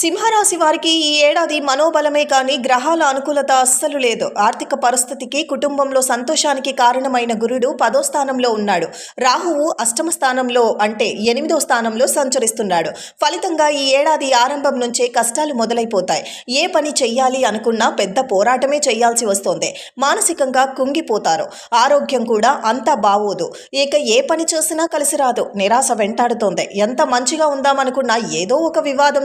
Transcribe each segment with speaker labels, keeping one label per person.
Speaker 1: సింహరాశి వారికి ఈ ఏడాది మనోబలమే కానీ గ్రహాల అనుకూలత అస్సలు లేదు. ఆర్థిక పరిస్థితికి కుటుంబంలో సంతోషానికి కారణమైన గురుడు పదో స్థానంలో ఉన్నాడు. రాహువు అష్టమ స్థానంలో అంటే ఎనిమిదో స్థానంలో సంచరిస్తున్నాడు. ఫలితంగా ఈ ఏడాది ఆరంభం నుంచే కష్టాలు మొదలైపోతాయి. ఏ పని చెయ్యాలి అనుకున్నా పెద్ద పోరాటమే చేయాల్సి వస్తోంది. మానసికంగా కుంగిపోతారు. ఆరోగ్యం కూడా అంతా బాగోదు. ఇక ఏ పని చేసినా కలిసి రాదు. నిరాశ వెంటాడుతోంది. ఎంత మంచిగా ఉందామనుకున్నా ఏదో ఒక వివాదం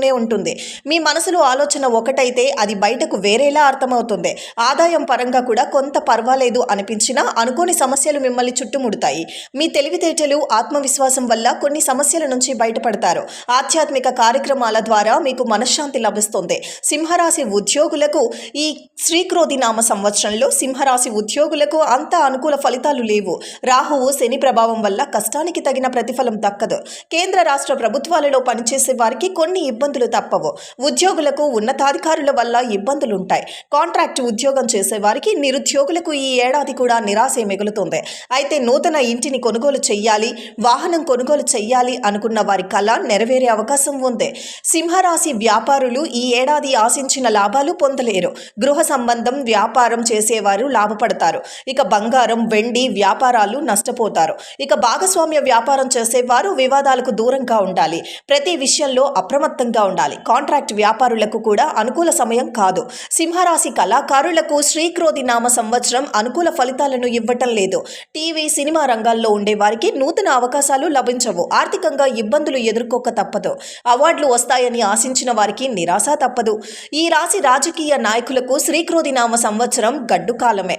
Speaker 1: జరుగుతూనే ఉంటుంది. మీ మనసులో ఆలోచన ఒకటైతే అది బయటకు వేరేలా అర్థమవుతుంది. ఆదాయం పరంగా కూడా కొంత పర్వాలేదు అనిపించినా అనుకోని సమస్యలు మిమ్మల్ని చుట్టుముడతాయి. మీ తెలివితేటలు ఆత్మవిశ్వాసం వల్ల కొన్ని సమస్యల నుంచి బయటపడతారు. ఆధ్యాత్మిక కార్యక్రమాల ద్వారా మీకు మనశ్శాంతి లభిస్తుంది. సింహరాశి ఉద్యోగులకు ఈ శ్రీక్రోధి నామ సంవత్సరంలో సింహరాశి ఉద్యోగులకు అంత అనుకూల ఫలితాలు లేవు. రాహువు శని ప్రభావం వల్ల కష్టానికి తగిన ప్రతిఫలం దక్కదు. కేంద్ర రాష్ట్ర ప్రభుత్వాలలో పనిచేసే వారికి కొన్ని ఇబ్బందులు తప్పవు. ఉద్యోగులకు ఉన్నతాధికారుల వల్ల ఇబ్బందులుంటాయి. కాంట్రాక్ట్ ఉద్యోగం చేసే వారికి నిరుద్యోగులకు ఈ ఏడాది కూడా నిరాశే మిగులుతుంది. అయితే నూతన ఇంటిని కొనుగోలు చేయాలి వాహనం కొనుగోలు చేయాలి అనుకున్న వారి కళ నెరవేరే అవకాశం ఉంది. సింహరాశి వ్యాపారులు ఈ ఏడాది ఆశించిన లాభాలు పొందలేరు. గృహ సంబంధం వ్యాపారం చేసేవారు లాభపడతారు. ఇక బంగారం వెండి వ్యాపారాలు నష్టపోతారు. ఇక భాగస్వామ్య వ్యాపారం చేసేవారు వివాదాలకు దూరంగా ఉండాలి. ప్రతి విషయంలో అప్రమత్తంగా ఉండాలి. కాంట్రాక్ట్ వ్యాపారులకు కూడా అనుకూల సమయం కాదు. సింహరాశి కళాకారులకు శ్రీక్రోధి నామ సంవత్సరం అనుకూల ఫలితాలను ఇవ్వటం లేదు. టీవీ సినిమా రంగాల్లో ఉండే వారికి నూతన అవకాశాలు లభించవు. ఆర్థికంగా ఇబ్బందులు ఎదుర్కోక తప్పదు. అవార్డులు వస్తాయని ఆశించిన వారికి నిరాశ తప్పదు. ఈ రాశి రాజకీయ నాయకులకు శ్రీక్రోధి నామ సంవత్సరం గడ్డు కాలమే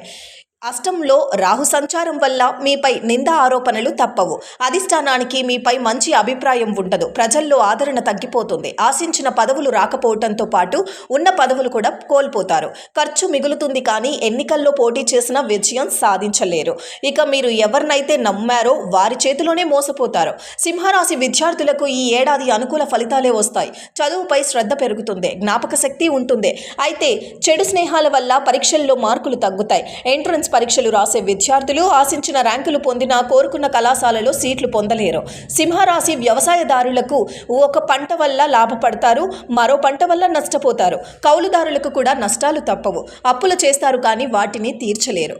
Speaker 1: అష్టంలో రాహు సంచారం వల్ల మీపై నింద ఆరోపణలు తప్పవు. అధిష్టానానికి మీపై మంచి అభిప్రాయం ఉండదు. ప్రజల్లో ఆదరణ తగ్గిపోతుంది. ఆశించిన పదవులు రాకపోవడంతో పాటు ఉన్న పదవులు కూడా కోల్పోతారు. ఖర్చు మిగులుతుంది కానీ ఎన్నికల్లో పోటీ చేసిన విజయం సాధించలేరు. ఇక మీరు ఎవరినైతే నమ్మారో వారి చేతిలోనే మోసపోతారు. సింహరాశి విద్యార్థులకు ఈ ఏడాది అనుకూల ఫలితాలే వస్తాయి. చదువుపై శ్రద్ధ పెరుగుతుంది. జ్ఞాపక శక్తి ఉంటుంది. అయితే చెడు స్నేహాల వల్ల పరీక్షల్లో మార్కులు తగ్గుతాయి. ఎంట్రన్స్ పరీక్షలు రాసే విద్యార్థులు ఆశించిన ర్యాంకులు పొందినా కోరుకున్న కళాశాలలో సీట్లు పొందలేరు. సింహరాశి వ్యవసాయదారులకు ఒక పంట వల్ల లాభపడతారు మరో పంట వల్ల నష్టపోతారు. కౌలుదారులకు కూడా నష్టాలు తప్పవు. అప్పులు చేస్తారు కానీ వాటిని తీర్చలేరు.